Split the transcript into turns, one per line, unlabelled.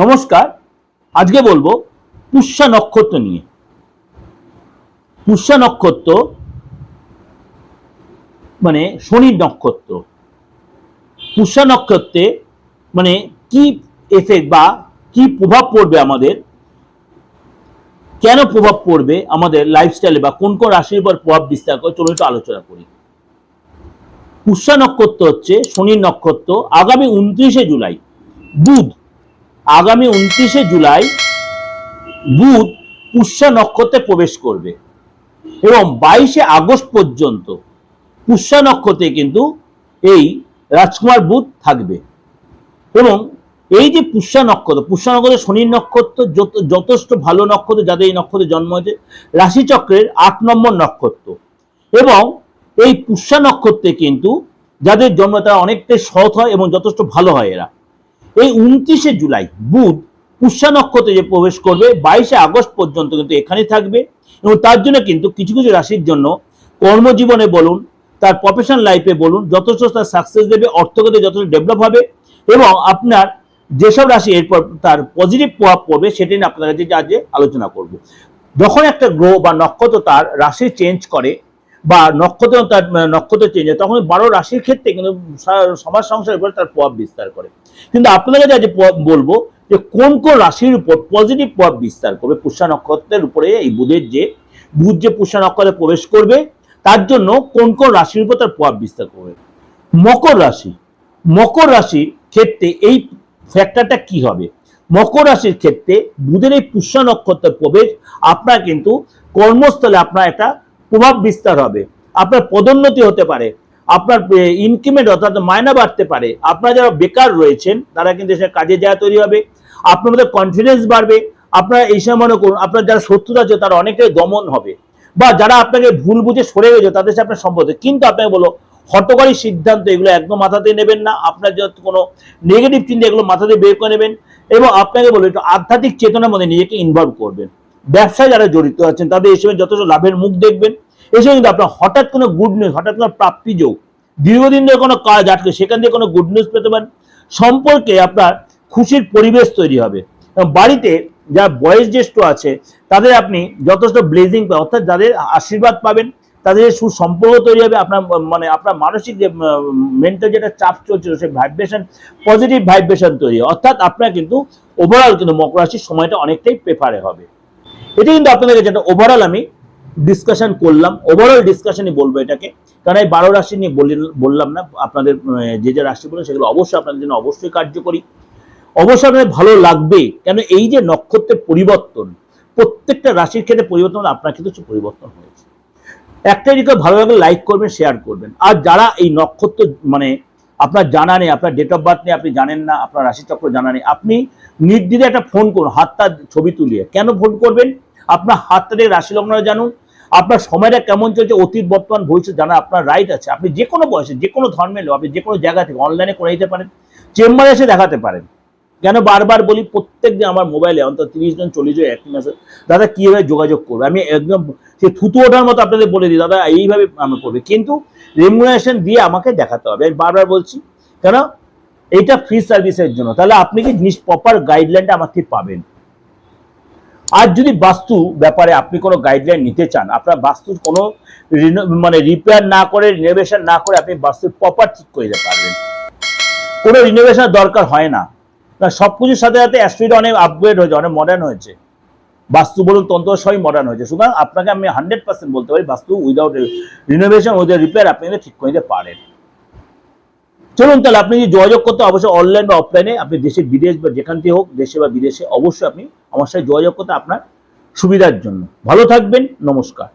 নমস্কার, আজকে বলব পুষ্যা নক্ষত্র নিয়ে। পুষ্যা নক্ষত্র মানে শনির নক্ষত্র। পুষ্যা নক্ষত্রে মানে কি এফেক্ট বা কি প্রভাব পড়বে আমাদের? কেন প্রভাব পড়বে আমাদের লাইফস্টাইলে বা কোন কোন রাশির উপর প্রভাব বিস্তার করে চলুন একটু আলোচনা করি। পুষ্যা নক্ষত্র হচ্ছে শনির নক্ষত্র, আগামী উনত্রিশে জুলাই, বুধ। আগামী উনত্রিশে জুলাই বুধ পুষ্যা নক্ষত্রে প্রবেশ করবে। এবং বাইশে আগস্ট পর্যন্ত পুষ্যা নক্ষত্রে কিন্তু এই রাজকুমার বুধ থাকবে। এবং এই যে পুষ্যা নক্ষত্র পুষ্যা নক্ষত্র শনির নক্ষত্র যথেষ্ট ভালো নক্ষত্র যাদের এই নক্ষত্রে জন্ম হয়েছে, রাশিচক্রের আট নম্বর নক্ষত্র। এবং এই পুষ্যা নক্ষত্রে কিন্তু যাদের জন্ম তারা অনেকটাই সৎ হয় এবং যথেষ্ট ভালো হয় এরা। এই উনত্রিশে জুলাই বুধ পুষ্যা নক্ষত্রে যে প্রবেশ করবে, বাইশে আগস্ট পর্যন্ত কিন্তু এখানেই থাকবে এবং তার জন্য কিন্তু কিছু কিছু রাশির জন্য কর্মজীবনে বলুন, তার প্রফেশনাল লাইফে বলুন, যথেষ্ট তার সাকসেস দেবে, অর্থগত যথেষ্ট ডেভেলপ হবে এবং আপনার যেসব রাশি এরপর তার পজিটিভ প্রভাব পড়বে সেটা নিয়ে আপনার কাছে আজকে আলোচনা করব। যখন একটা গ্রহ বা নক্ষত্র তার রাশি চেঞ্জ করে বা নক্ষত্র তার নক্ষত্র চেঞ্জ হয়, তখন বারো রাশির ক্ষেত্রে কিন্তু সমাজ সংসারের উপর তার প্রভাব বিস্তার করে। কিন্তু আপনাদের কাছে বলব যে কোন কোন রাশির উপর পজিটিভ প্রভাব বিস্তার করবে? পুষ্যা নক্ষত্রের উপরে এই বুধের যে বুধ যে পুষ্যা নক্ষত্রে প্রবেশ করবে, তার জন্য কোন কোন রাশির উপর তার প্রভাব বিস্তার করবে? মকর রাশি, মকর রাশির ক্ষেত্রে এই ফ্যাক্টরটা কি হবে? মকর রাশির ক্ষেত্রে বুধের এই পুষ্যা নক্ষত্রের প্রবেশ, আপনার কিন্তু কর্মস্থলে আপনার একটা প্রভাব বিস্তার হবে। আপনার পদোন্নতি হতে পারে। আপনার ইনক্রিমেন্ট অর্থাৎ মায়না বাড়তে পারে। আপনারা যারা বেকার রয়েছেন, তারা কিন্তু সে কাজে যাওয়া তৈরি হবে। আপনার মধ্যে কনফিডেন্স বাড়বে। আপনারা এই সময় মনে করুন, আপনার যারা শত্রুতা আছে, তারা অনেকটাই দমন হবে। বা যারা আপনাকে ভুল বুঝে সরে গেছে, তাদের সাথে আপনার সম্পর্ক কিন্তু আপনাকে বলো, হটকারী সিদ্ধান্ত এগুলো একদম মাথাতে নেবেন না। আপনার যত কোনো নেগেটিভ চিন্তা এগুলো মাথাতে বের করে নেবেন। এবং আপনাকে বলো, একটু আধ্যাত্মিক চেতনার মধ্যে নিজেকে ইনভলভ করবেন। ব্যবসায় যারা জড়িত আছেন, তাদের এই সময় যথেষ্ট লাভের মুখ দেখবেন। এসে কিন্তু আপনার হঠাৎ কোনো গুড নিউজ হঠাৎ কোনো প্রাপ্তি যোগ, দীর্ঘদিন ধরে কোনো কাজ আটকে, সেখান থেকে কোনো গুড নিউজ পেতে পারেন। সম্পর্কে আপনার খুশির পরিবেশ তৈরি হবে। বাড়িতে যারা বয়স জ্যেষ্ঠ আছে, তাদের আপনি যথেষ্ট ব্লেজিং পাবেন, অর্থাৎ যাদের আশীর্বাদ পাবেন, তাদের সুসম্পর্ক তৈরি হবে, আপনার মানে আপনার মানসিক যে মেন্টাল যেটা চাপ চলছিল সেই ভাইব্রেশন পজিটিভ ভাইব্রেশন তৈরি অর্থাৎ আপনার কিন্তু ওভারঅল কিন্তু মকর রাশির সময়টা অনেকটাই প্রেফারে হবে। এটা কিন্তু আপনাদের কাছে একটা ওভারঅল আমি ডিসকাশন করলাম ওভারঅল ডিসকাশনই বলব এটাকে। কারণ এই বারো রাশি নিয়ে বলি- বললাম না, আপনাদের যে যে রাশি বলে সেগুলো অবশ্যই আপনাদের জন্য অবশ্যই কার্যকরী। অবশ্যই আপনাদের ভালো লাগবে, কেন এই যে নক্ষত্রের পরিবর্তন, প্রত্যেকটা রাশির ক্ষেত্রে পরিবর্তন আপনার ক্ষেত্রে পরিবর্তন হয়েছে। একটাই কেউ ভালো লাগলে লাইক করবেন শেয়ার করবেন। আর যারা এই নক্ষত্র মানে আপনার জানা নেই, আপনার ডেট অফ বার্থ নেই আপনি জানেন না, আপনার রাশিচক্র জানা নেই, আপনি নির্দ্বিধে একটা ফোন করুন, হাতটা ছবি তুলিয়ে। কেন ফোন করবেন? আপনার হাতটা রাশি লগ্নটা জানুন আপনার সময়টা কেমন চলছে, অতীত, বর্তমান, ভবিষ্যৎ জানা আপনার রাইট আছে। আপনি যে কোনো বয়সে যে কোনো ধর্মের লোক, আপনি যে কোনো জায়গা থেকে অনলাইনে করে দিতে পারেন, চেম্বারে এসে দেখাতে পারেন। কেন বারবার বলি, প্রত্যেক দিন আমার মোবাইলে অন্তত তিরিশ জন, চল্লিশ জন এক মাসে দাদা কীভাবে যোগাযোগ করবে? আমি একদম সে থুতু ওঠার মতো আপনাদের বলে দিই, দাদা, এইভাবে আমি করবে। কিন্তু রেমুনারেশন দিয়ে আমাকে দেখাতে হবে। আমি বারবার বলছি, কেন? এইটা ফ্রি সার্ভিসের জন্য। তাহলে আপনি কি জিনিস প্রপার গাইডলাইনটা আমার থেকে পাবেন? আর যদি বাস্তু ব্যাপারে আপনি কোনো গাইডলাইন নিতে চান, আপনার বাস্তুর কোনো মানে রিপেয়ার না করে রিনোভেশন না করে আপনি বাস্তুর প্রপার ঠিক করে দিতে পারবেন। কোনো রিনোভেশন দরকার হয় না। সব কিছুর সাথে সাথে অ্যাস্ট্রয়েড অনেক আপগ্রেড হয়েছে, অনেক মডার্ন হয়েছে। বাস্তু বলুন, তন্ত্র সবই মডার্ন হয়েছে। সুতরাং আপনাকে আমি হান্ড্রেড পার্সেন্ট বলতে পারি, বাস্তু উইদাউট রিনোভেশন উইদাউট রিপেয়ার আপনি ঠিক করে দিতে পারেন। চলুন তাহলে, আপনি যদি যোগাযোগ করতে অবশ্যই অনলাইন বা অফলাইনে আপনি দেশে বিদেশ বা যেখান থেকে হোক, দেশে বা বিদেশে, অবশ্যই আপনি আমার সাথে যোগাযোগ করতে আপনার সুবিধার জন্য। ভালো থাকবেন নমস্কার।